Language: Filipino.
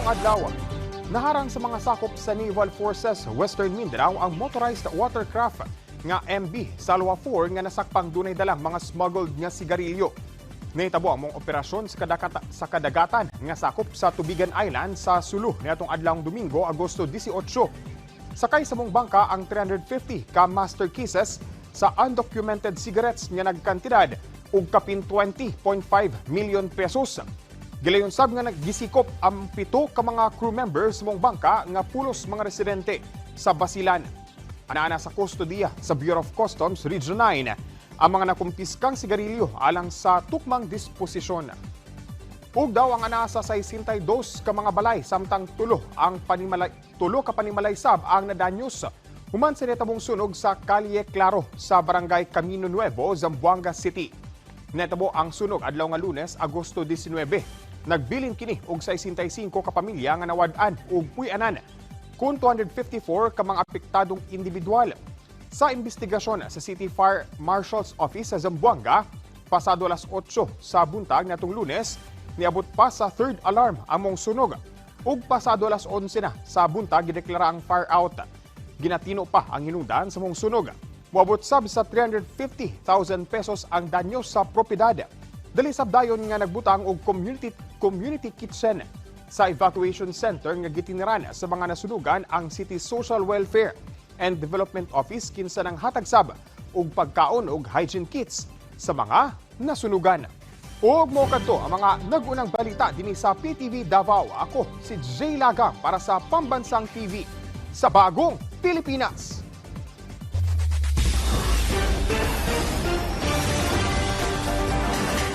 adlaw. Naharang sa mga sakop sa Naval Forces Western Mindanao ang motorized watercraft nga MB Salwa 4 nga nasakpang dunay dalang mga smuggled nga sigarilyo. Nahitabo ang mong operasyon sa, kadakata- sa kadagatan nga sakop sa Tubigan Island sa Sulu niadtong adlawng Domingo, Agosto 18. Sakay sa mong bangka ang 350 ka master cases sa undocumented cigarettes nga nagkantidad og kapin 20.5 million pesos. Gilayon sab nga naggisikop ang pito ka mga crew members mong bangka nga pulos mga residente sa Basilan. Anaana sa kustodiya sa Bureau of Customs Region 9 ang mga nakumpiskang sigarilyo alang sa tukmang disposisyon. Ug daw ang ana sa 62 ka mga balay samtang tulo ang panimalay tulo ka panimalay sab ang nadanyos human sa netabong sunog sa Calle Claro sa Barangay Camino Nuevo, Zamboanga City. Netabo ang sunog adlaw nga Lunes, Agosto 19. Nagbilin kini og 65 ka pamilya nga nawad-an ug puy-anan kun 254 ka mga apektadong individual. Sa investigasyon sa City Fire Marshal's Office sa Zamboanga, pasado alas 8 sa buntag natong Lunes, niabot pa sa third alarm among sunog. Ug pasado alas 11 na sa buntag gideklara ang fire out. Ginatino pa ang hinungdan sa mong sunog. Muabot sab sa 350,000 pesos ang danyo sa propiedad. Dali sab dayon nga nagbutang og community community kitchen sa evacuation center nga gitiniran sa mga nasunugan ang City Social Welfare and Development Office kinsa nang hatag sab og pagkaon og hygiene kits sa mga nasunugan. Ug mo kadto ang mga nagunang balita dinhi sa PTV Davao. Ako si Jay Lagang para sa Pambansang TV sa Bagong Pilipinas.